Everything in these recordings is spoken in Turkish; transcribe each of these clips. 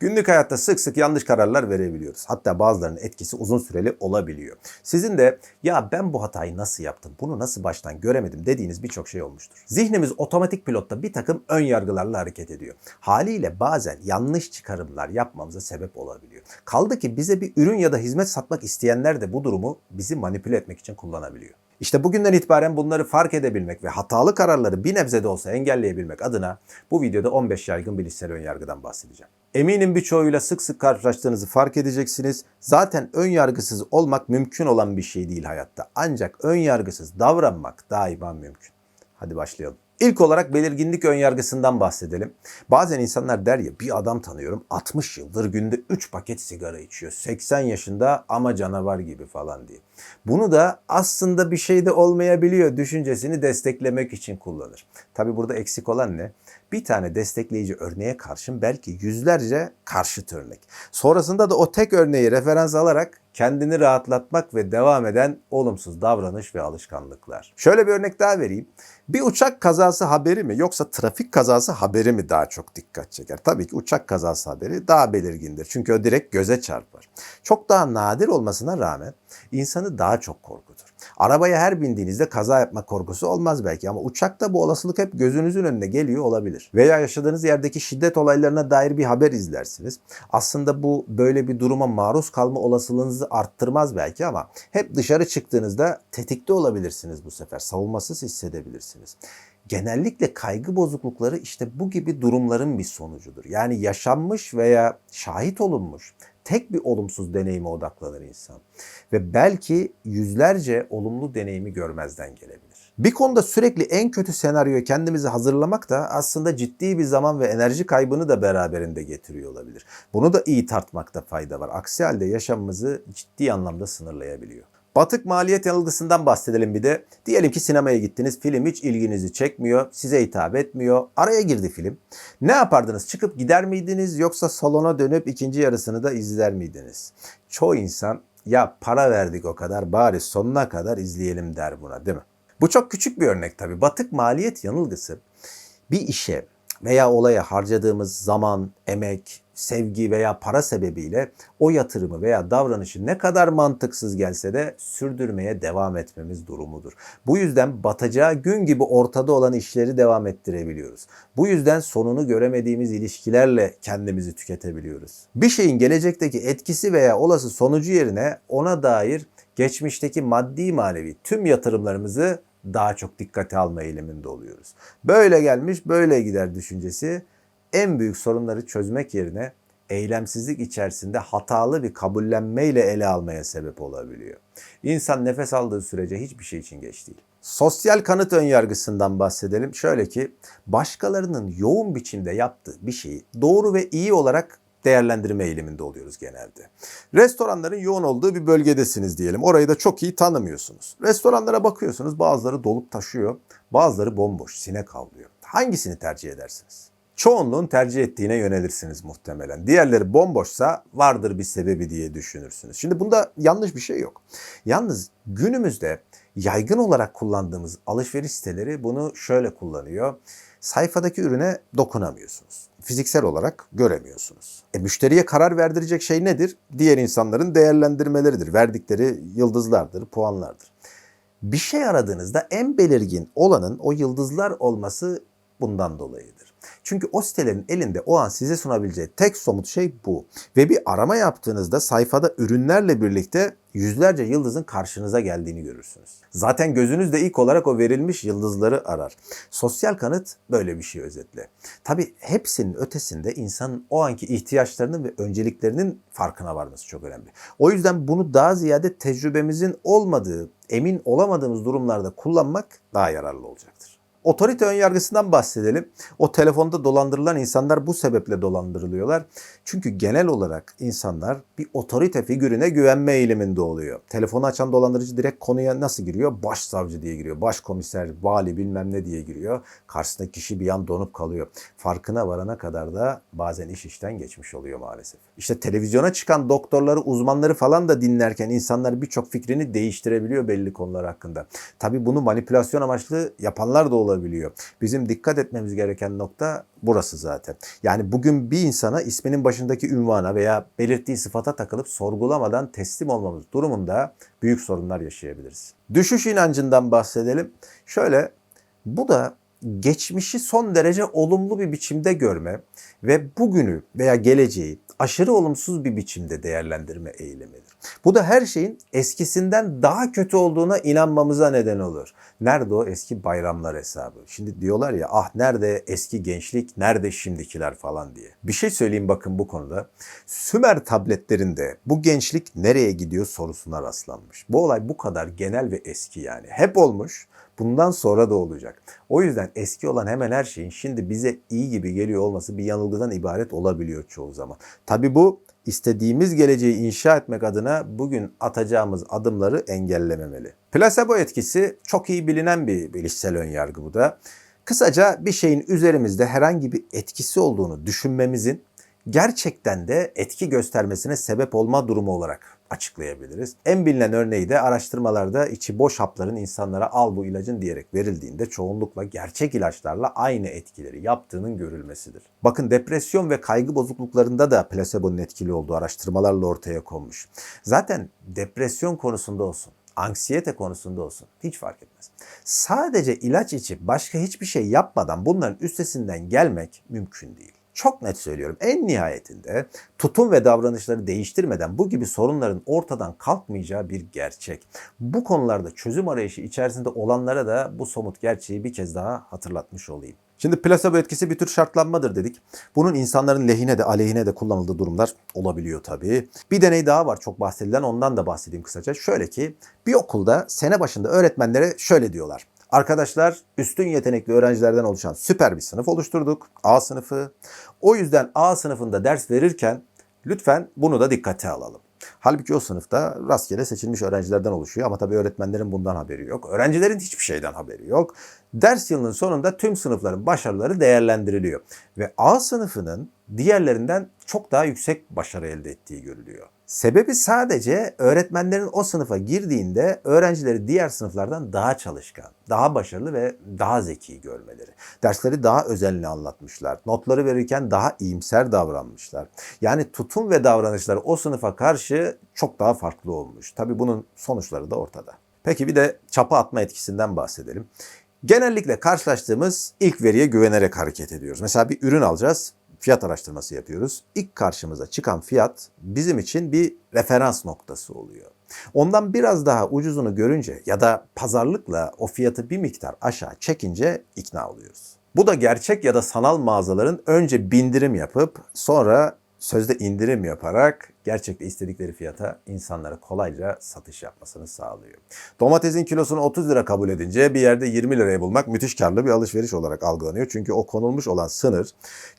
Günlük hayatta sık sık yanlış kararlar verebiliyoruz. Hatta bazılarının etkisi uzun süreli olabiliyor. Sizin de ya ben bu hatayı nasıl yaptım, bunu nasıl baştan göremedim dediğiniz birçok şey olmuştur. Zihnimiz otomatik pilotta bir takım ön yargılarla hareket ediyor. Haliyle bazen yanlış çıkarımlar yapmamıza sebep olabiliyor. Kaldı ki bize bir ürün ya da hizmet satmak isteyenler de bu durumu bizi manipüle etmek için kullanabiliyor. İşte bugünden itibaren bunları fark edebilmek ve hatalı kararları bir nebze de olsa engelleyebilmek adına bu videoda 15 yaygın bilişsel önyargıdan bahsedeceğim. Eminim birçoğuyla sık sık karşılaştığınızı fark edeceksiniz. Zaten ön yargısız olmak mümkün olan bir şey değil hayatta. Ancak ön yargısız davranmak daima mümkün. Hadi başlayalım. İlk olarak belirginlik önyargısından bahsedelim. Bazen insanlar der ya bir adam tanıyorum 60 yıldır günde 3 paket sigara içiyor. 80 yaşında ama canavar gibi falan diye. Bunu da aslında bir şey de olmayabiliyor düşüncesini desteklemek için kullanır. Tabi burada eksik olan ne? Bir tane destekleyici örneğe karşın belki yüzlerce karşıt örnek. Sonrasında da o tek örneği referans alarak kendini rahatlatmak ve devam eden olumsuz davranış ve alışkanlıklar. Şöyle bir örnek daha vereyim. Bir uçak kazası haberi mi yoksa trafik kazası haberi mi daha çok dikkat çeker? Tabii ki uçak kazası haberi daha belirgindir. Çünkü o direkt göze çarpar. Çok daha nadir olmasına rağmen insanı daha çok korkutur. Arabaya her bindiğinizde kaza yapma korkusu olmaz belki ama uçakta bu olasılık hep gözünüzün önüne geliyor olabilir. Veya yaşadığınız yerdeki şiddet olaylarına dair bir haber izlersiniz. Aslında bu böyle bir duruma maruz kalma olasılığınızı arttırmaz belki ama hep dışarı çıktığınızda tetikte olabilirsiniz bu sefer. Savunmasız hissedebilirsiniz. Genellikle kaygı bozuklukları işte bu gibi durumların bir sonucudur. Yani yaşanmış veya şahit olunmuş tek bir olumsuz deneyime odaklanır insan. Ve belki yüzlerce olumlu deneyimi görmezden gelebilir. Bir konuda sürekli en kötü senaryoya kendimizi hazırlamak da aslında ciddi bir zaman ve enerji kaybını da beraberinde getiriyor olabilir. Bunu da iyi tartmakta fayda var. Aksi halde yaşamımızı ciddi anlamda sınırlayabiliyor. Batık maliyet yanılgısından bahsedelim bir de. Diyelim ki sinemaya gittiniz, film hiç ilginizi çekmiyor, size hitap etmiyor. Araya girdi film. Ne yapardınız? Çıkıp gider miydiniz yoksa salona dönüp ikinci yarısını da izler miydiniz? Çoğu insan ya para verdik o kadar bari sonuna kadar izleyelim der buna değil mi? Bu çok küçük bir örnek tabii. Batık maliyet yanılgısı bir işe veya olaya harcadığımız zaman, emek, sevgi veya para sebebiyle o yatırımı veya davranışı ne kadar mantıksız gelse de sürdürmeye devam etmemiz durumudur. Bu yüzden batacağı gün gibi ortada olan işleri devam ettirebiliyoruz. Bu yüzden sonunu göremediğimiz ilişkilerle kendimizi tüketebiliyoruz. Bir şeyin gelecekteki etkisi veya olası sonucu yerine ona dair geçmişteki maddi manevi tüm yatırımlarımızı daha çok dikkate alma eğiliminde oluyoruz. Böyle gelmiş böyle gider düşüncesi en büyük sorunları çözmek yerine eylemsizlik içerisinde hatalı bir kabullenmeyle ele almaya sebep olabiliyor. İnsan nefes aldığı sürece hiçbir şey için geç değil. Sosyal kanıt önyargısından bahsedelim. Şöyle ki başkalarının yoğun biçimde yaptığı bir şeyi doğru ve iyi olarak değerlendirme eğiliminde oluyoruz genelde. Restoranların yoğun olduğu bir bölgedesiniz diyelim. Orayı da çok iyi tanımıyorsunuz. Restoranlara bakıyorsunuz bazıları dolup taşıyor, bazıları bomboş, sinek avlıyor. Hangisini tercih edersiniz? Çoğunluğun tercih ettiğine yönelirsiniz muhtemelen. Diğerleri bomboşsa vardır bir sebebi diye düşünürsünüz. Şimdi bunda yanlış bir şey yok. Yalnız günümüzde yaygın olarak kullandığımız alışveriş siteleri bunu şöyle kullanıyor. Sayfadaki ürüne dokunamıyorsunuz. Fiziksel olarak göremiyorsunuz. E, müşteriye karar verdirecek şey nedir? Diğer insanların değerlendirmeleridir. Verdikleri yıldızlardır, puanlardır. Bir şey aradığınızda en belirgin olanın o yıldızlar olması bundan dolayıdır. Çünkü o sitelerin elinde o an size sunabileceği tek somut şey bu. Ve bir arama yaptığınızda sayfada ürünlerle birlikte yüzlerce yıldızın karşınıza geldiğini görürsünüz. Zaten gözünüz de ilk olarak o verilmiş yıldızları arar. Sosyal kanıt böyle bir şey özetle. Tabi hepsinin ötesinde insanın o anki ihtiyaçlarının ve önceliklerinin farkına varması çok önemli. O yüzden bunu daha ziyade tecrübemizin olmadığı, emin olamadığımız durumlarda kullanmak daha yararlı olacaktır. Otorite önyargısından bahsedelim. O telefonda dolandırılan insanlar bu sebeple dolandırılıyorlar. Çünkü genel olarak insanlar bir otorite figürüne güvenme eğiliminde oluyor. Telefonu açan dolandırıcı direkt konuya nasıl giriyor? Başsavcı diye giriyor. Başkomiser, vali bilmem ne diye giriyor. Karşısındaki kişi bir an donup kalıyor. Farkına varana kadar da bazen iş işten geçmiş oluyor maalesef. İşte televizyona çıkan doktorları, uzmanları falan da dinlerken insanlar birçok fikrini değiştirebiliyor belli konular hakkında. Tabii bunu manipülasyon amaçlı yapanlar da olabilir olabiliyor. Bizim dikkat etmemiz gereken nokta burası zaten. Yani bugün bir insana isminin başındaki ünvana veya belirttiği sıfata takılıp sorgulamadan teslim olmamız durumunda büyük sorunlar yaşayabiliriz. Düşüş inancından bahsedelim. Şöyle bu da geçmişi son derece olumlu bir biçimde görme ve bugünü veya geleceği aşırı olumsuz bir biçimde değerlendirme eğilimidir. Bu da her şeyin eskisinden daha kötü olduğuna inanmamıza neden olur. Nerede o eski bayramlar hesabı? Şimdi diyorlar ya ah nerede eski gençlik, nerede şimdikiler falan diye. Bir şey söyleyeyim bakın bu konuda. Sümer tabletlerinde bu gençlik nereye gidiyor sorusuna rastlanmış. Bu olay bu kadar genel ve eski yani. Hep olmuş. Bundan sonra da olacak. O yüzden eski olan hemen her şeyin şimdi bize iyi gibi geliyor olması bir yanılgıdan ibaret olabiliyor çoğu zaman. Tabi bu istediğimiz geleceği inşa etmek adına bugün atacağımız adımları engellememeli. Plasebo etkisi çok iyi bilinen bir bilişsel önyargı bu da. Kısaca bir şeyin üzerimizde herhangi bir etkisi olduğunu düşünmemizin gerçekten de etki göstermesine sebep olma durumu olarak açıklayabiliriz. En bilinen örneği de araştırmalarda içi boş hapların insanlara al bu ilacın diyerek verildiğinde çoğunlukla gerçek ilaçlarla aynı etkileri yaptığının görülmesidir. Bakın depresyon ve kaygı bozukluklarında da plasebonun etkili olduğu araştırmalarla ortaya konmuş. Zaten depresyon konusunda olsun, anksiyete konusunda olsun hiç fark etmez. Sadece ilaç içip başka hiçbir şey yapmadan bunların üstesinden gelmek mümkün değil çok net söylüyorum. En nihayetinde tutum ve davranışları değiştirmeden bu gibi sorunların ortadan kalkmayacağı bir gerçek. Bu konularda çözüm arayışı içerisinde olanlara da bu somut gerçeği bir kez daha hatırlatmış olayım. Şimdi plasebo etkisi bir tür şartlanmadır dedik. Bunun insanların lehine de aleyhine de kullanıldığı durumlar olabiliyor tabii. Bir deney daha var çok bahsedilen ondan da bahsedeyim kısaca. Şöyle ki bir okulda sene başında öğretmenlere şöyle diyorlar. Arkadaşlar üstün yetenekli öğrencilerden oluşan süper bir sınıf oluşturduk. A sınıfı. O yüzden A sınıfında ders verirken lütfen bunu da dikkate alalım. Halbuki o sınıfta rastgele seçilmiş öğrencilerden oluşuyor ama tabii öğretmenlerin bundan haberi yok. Öğrencilerin hiçbir şeyden haberi yok. Ders yılının sonunda tüm sınıfların başarıları değerlendiriliyor ve A sınıfının diğerlerinden çok daha yüksek başarı elde ettiği görülüyor. Sebebi sadece öğretmenlerin o sınıfa girdiğinde öğrencileri diğer sınıflardan daha çalışkan, daha başarılı ve daha zeki görmeleri. Dersleri daha özenli anlatmışlar. Notları verirken daha iyimser davranmışlar. Yani tutum ve davranışları o sınıfa karşı çok daha farklı olmuş. Tabii bunun sonuçları da ortada. Peki bir de çapa atma etkisinden bahsedelim. Genellikle karşılaştığımız ilk veriye güvenerek hareket ediyoruz. Mesela bir ürün alacağız fiyat araştırması yapıyoruz. İlk karşımıza çıkan fiyat bizim için bir referans noktası oluyor. Ondan biraz daha ucuzunu görünce ya da pazarlıkla o fiyatı bir miktar aşağı çekince ikna oluyoruz. Bu da gerçek ya da sanal mağazaların önce bindirim yapıp sonra sözde indirim yaparak gerçekte istedikleri fiyata insanlara kolayca satış yapmasını sağlıyor. Domatesin kilosunu 30 lira kabul edince bir yerde 20 liraya bulmak müthiş karlı bir alışveriş olarak algılanıyor. Çünkü o konulmuş olan sınır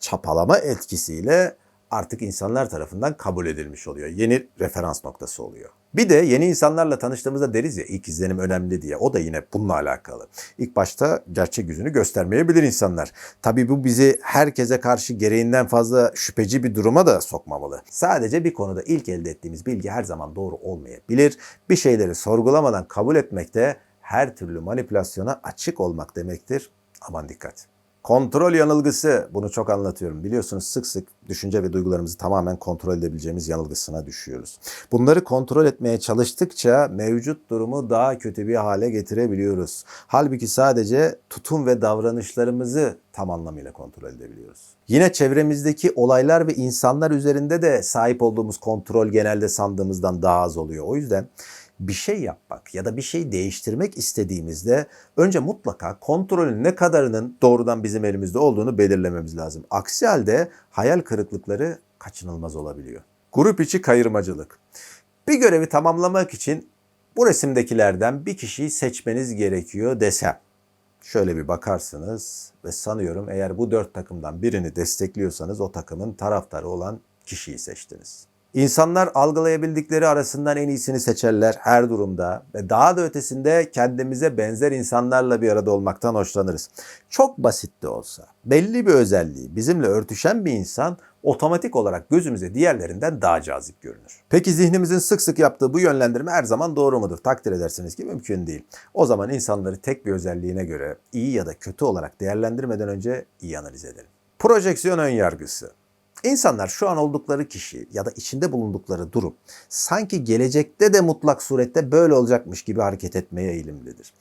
çapalama etkisiyle artık insanlar tarafından kabul edilmiş oluyor. Yeni referans noktası oluyor. Bir de yeni insanlarla tanıştığımızda deriz ya ilk izlenim önemli diye. O da yine bununla alakalı. İlk başta gerçek yüzünü göstermeyebilir insanlar. Tabii bu bizi herkese karşı gereğinden fazla şüpheci bir duruma da sokmamalı. Sadece bir konuda ilk elde ettiğimiz bilgi her zaman doğru olmayabilir. Bir şeyleri sorgulamadan kabul etmek de her türlü manipülasyona açık olmak demektir. Aman dikkat. Kontrol yanılgısı. Bunu çok anlatıyorum. Biliyorsunuz sık sık düşünce ve duygularımızı tamamen kontrol edebileceğimiz yanılgısına düşüyoruz. Bunları kontrol etmeye çalıştıkça mevcut durumu daha kötü bir hale getirebiliyoruz. Halbuki sadece tutum ve davranışlarımızı tam anlamıyla kontrol edebiliyoruz. Yine çevremizdeki olaylar ve insanlar üzerinde de sahip olduğumuz kontrol genelde sandığımızdan daha az oluyor. O yüzden bir şey yapmak ya da bir şey değiştirmek istediğimizde önce mutlaka kontrolün ne kadarının doğrudan bizim elimizde olduğunu belirlememiz lazım. Aksi halde hayal kırıklıkları kaçınılmaz olabiliyor. Grup içi kayırmacılık. Bir görevi tamamlamak için bu resimdekilerden bir kişiyi seçmeniz gerekiyor desem. Şöyle bir bakarsınız ve sanıyorum eğer bu dört takımdan birini destekliyorsanız o takımın taraftarı olan kişiyi seçtiniz. İnsanlar algılayabildikleri arasından en iyisini seçerler her durumda ve daha da ötesinde kendimize benzer insanlarla bir arada olmaktan hoşlanırız. Çok basit de olsa belli bir özelliği bizimle örtüşen bir insan otomatik olarak gözümüze diğerlerinden daha cazip görünür. Peki zihnimizin sık sık yaptığı bu yönlendirme her zaman doğru mudur? Takdir edersiniz ki mümkün değil. O zaman insanları tek bir özelliğine göre iyi ya da kötü olarak değerlendirmeden önce iyi analiz edelim. Projeksiyon ön yargısı. İnsanlar şu an oldukları kişi ya da içinde bulundukları durum sanki gelecekte de mutlak surette böyle olacakmış gibi hareket etmeye eğilimlidir.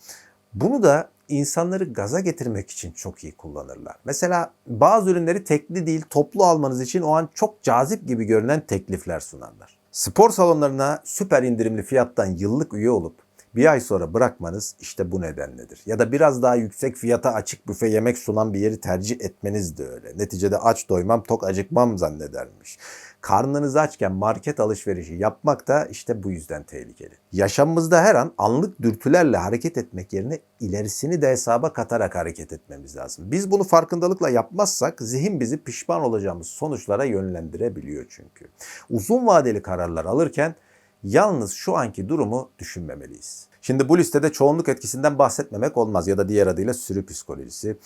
Bunu da insanları gaza getirmek için çok iyi kullanırlar. Mesela bazı ürünleri tekli değil toplu almanız için o an çok cazip gibi görünen teklifler sunarlar. Spor salonlarına süper indirimli fiyattan yıllık üye olup bir ay sonra bırakmanız işte bu nedenledir. Ya da biraz daha yüksek fiyata açık büfe yemek sunan bir yeri tercih etmeniz de öyle. Neticede aç doymam tok acıkmam zannedermiş. Karnınız açken market alışverişi yapmak da işte bu yüzden tehlikeli. Yaşamımızda her an anlık dürtülerle hareket etmek yerine ilerisini de hesaba katarak hareket etmemiz lazım. Biz bunu farkındalıkla yapmazsak zihin bizi pişman olacağımız sonuçlara yönlendirebiliyor çünkü. Uzun vadeli kararlar alırken Yalnız şu anki durumu düşünmemeliyiz. Şimdi bu listede çoğunluk etkisinden bahsetmemek olmaz ya da diğer adıyla sürü psikolojisi.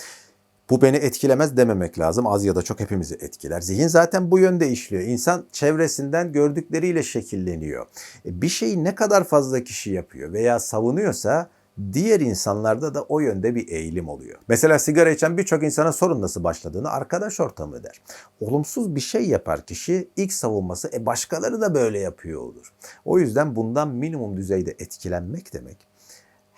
Bu beni etkilemez dememek lazım. Az ya da çok hepimizi etkiler. Zihin zaten bu yönde işliyor. İnsan çevresinden gördükleriyle şekilleniyor. E, bir şeyi ne kadar fazla kişi yapıyor veya savunuyorsa diğer insanlarda da o yönde bir eğilim oluyor. Mesela sigara içen birçok insana sorun nasıl başladığını arkadaş ortamı der. Olumsuz bir şey yapar kişi ilk savunması e başkaları da böyle yapıyor olur. O yüzden bundan minimum düzeyde etkilenmek demek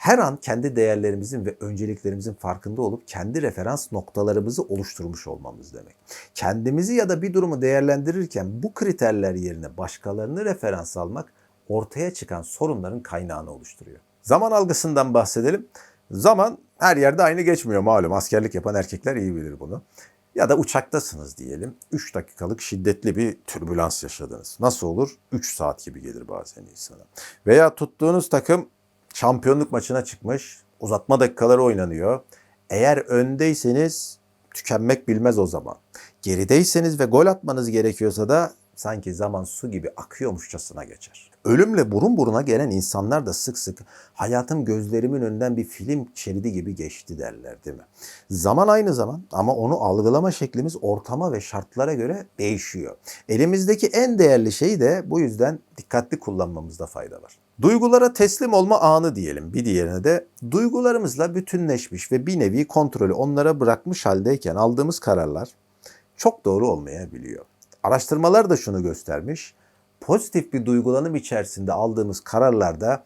her an kendi değerlerimizin ve önceliklerimizin farkında olup kendi referans noktalarımızı oluşturmuş olmamız demek. Kendimizi ya da bir durumu değerlendirirken bu kriterler yerine başkalarını referans almak ortaya çıkan sorunların kaynağını oluşturuyor. Zaman algısından bahsedelim. Zaman her yerde aynı geçmiyor malum. Askerlik yapan erkekler iyi bilir bunu. Ya da uçaktasınız diyelim. 3 dakikalık şiddetli bir türbülans yaşadınız. Nasıl olur? 3 saat gibi gelir bazen insana. Veya tuttuğunuz takım şampiyonluk maçına çıkmış. Uzatma dakikaları oynanıyor. Eğer öndeyseniz tükenmek bilmez o zaman. Gerideyseniz ve gol atmanız gerekiyorsa da sanki zaman su gibi akıyormuşçasına geçer. Ölümle burun buruna gelen insanlar da sık sık hayatım gözlerimin önünden bir film şeridi gibi geçti derler değil mi? Zaman aynı zaman ama onu algılama şeklimiz ortama ve şartlara göre değişiyor. Elimizdeki en değerli şey de bu yüzden dikkatli kullanmamızda fayda var. Duygulara teslim olma anı diyelim. Bir diğerine de duygularımızla bütünleşmiş ve bir nevi kontrolü onlara bırakmış haldeyken aldığımız kararlar çok doğru olmayabiliyor. Araştırmalar da şunu göstermiş. Pozitif bir duygulanım içerisinde aldığımız kararlarda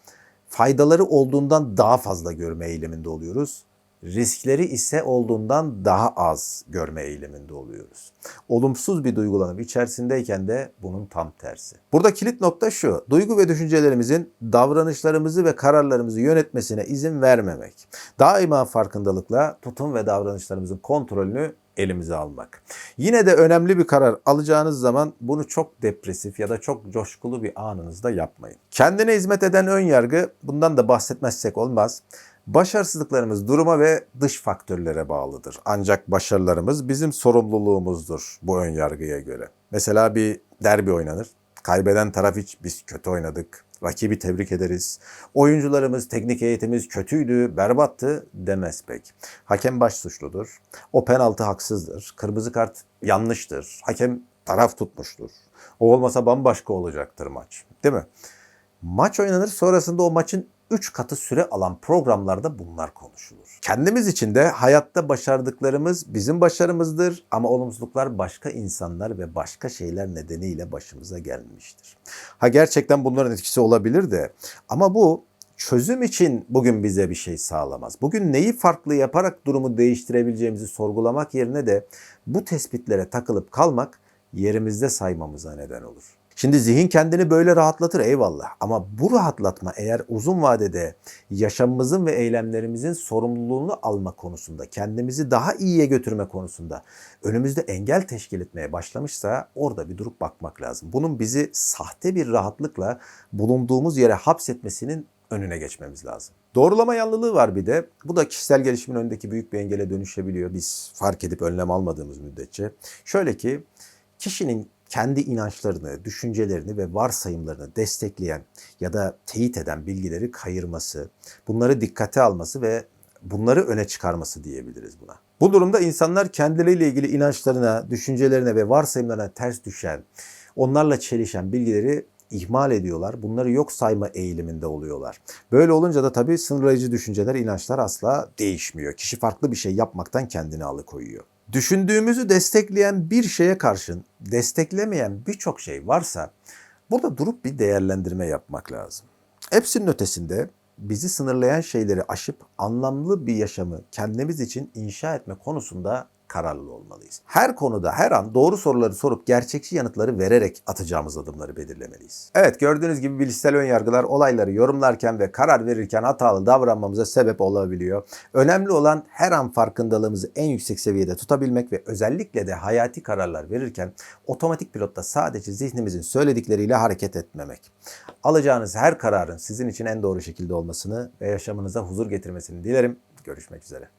faydaları olduğundan daha fazla görme eğiliminde oluyoruz. Riskleri ise olduğundan daha az görme eğiliminde oluyoruz. Olumsuz bir duygulanım içerisindeyken de bunun tam tersi. Burada kilit nokta şu. Duygu ve düşüncelerimizin davranışlarımızı ve kararlarımızı yönetmesine izin vermemek. Daima farkındalıkla tutum ve davranışlarımızın kontrolünü elimize almak. Yine de önemli bir karar alacağınız zaman bunu çok depresif ya da çok coşkulu bir anınızda yapmayın. Kendine hizmet eden ön yargı bundan da bahsetmezsek olmaz. Başarısızlıklarımız duruma ve dış faktörlere bağlıdır. Ancak başarılarımız bizim sorumluluğumuzdur bu ön yargıya göre. Mesela bir derbi oynanır. Kaybeden taraf hiç biz kötü oynadık. Rakibi tebrik ederiz. Oyuncularımız, teknik eğitimimiz kötüydü, berbattı demez pek. Hakem baş suçludur. O penaltı haksızdır. Kırmızı kart yanlıştır. Hakem taraf tutmuştur. O olmasa bambaşka olacaktır maç. Değil mi? Maç oynanır sonrasında o maçın 3 katı süre alan programlarda bunlar konuşulur. Kendimiz için de hayatta başardıklarımız bizim başarımızdır ama olumsuzluklar başka insanlar ve başka şeyler nedeniyle başımıza gelmiştir. Ha gerçekten bunların etkisi olabilir de ama bu çözüm için bugün bize bir şey sağlamaz. Bugün neyi farklı yaparak durumu değiştirebileceğimizi sorgulamak yerine de bu tespitlere takılıp kalmak yerimizde saymamıza neden olur. Şimdi zihin kendini böyle rahatlatır eyvallah ama bu rahatlatma eğer uzun vadede yaşamımızın ve eylemlerimizin sorumluluğunu alma konusunda, kendimizi daha iyiye götürme konusunda önümüzde engel teşkil etmeye başlamışsa orada bir durup bakmak lazım. Bunun bizi sahte bir rahatlıkla bulunduğumuz yere hapsetmesinin önüne geçmemiz lazım. Doğrulama yanlılığı var bir de. Bu da kişisel gelişimin önündeki büyük bir engele dönüşebiliyor. Biz fark edip önlem almadığımız müddetçe. Şöyle ki kişinin kendi inançlarını, düşüncelerini ve varsayımlarını destekleyen ya da teyit eden bilgileri kayırması, bunları dikkate alması ve bunları öne çıkarması diyebiliriz buna. Bu durumda insanlar kendileriyle ilgili inançlarına, düşüncelerine ve varsayımlarına ters düşen, onlarla çelişen bilgileri ihmal ediyorlar. Bunları yok sayma eğiliminde oluyorlar. Böyle olunca da tabii sınırlayıcı düşünceler, inançlar asla değişmiyor. Kişi farklı bir şey yapmaktan kendini alıkoyuyor. Düşündüğümüzü destekleyen bir şeye karşın desteklemeyen birçok şey varsa burada durup bir değerlendirme yapmak lazım. Hepsinin ötesinde bizi sınırlayan şeyleri aşıp anlamlı bir yaşamı kendimiz için inşa etme konusunda kararlı olmalıyız. Her konuda her an doğru soruları sorup gerçekçi yanıtları vererek atacağımız adımları belirlemeliyiz. Evet gördüğünüz gibi bilişsel önyargılar olayları yorumlarken ve karar verirken hatalı davranmamıza sebep olabiliyor. Önemli olan her an farkındalığımızı en yüksek seviyede tutabilmek ve özellikle de hayati kararlar verirken otomatik pilotta sadece zihnimizin söyledikleriyle hareket etmemek. Alacağınız her kararın sizin için en doğru şekilde olmasını ve yaşamınıza huzur getirmesini dilerim. Görüşmek üzere.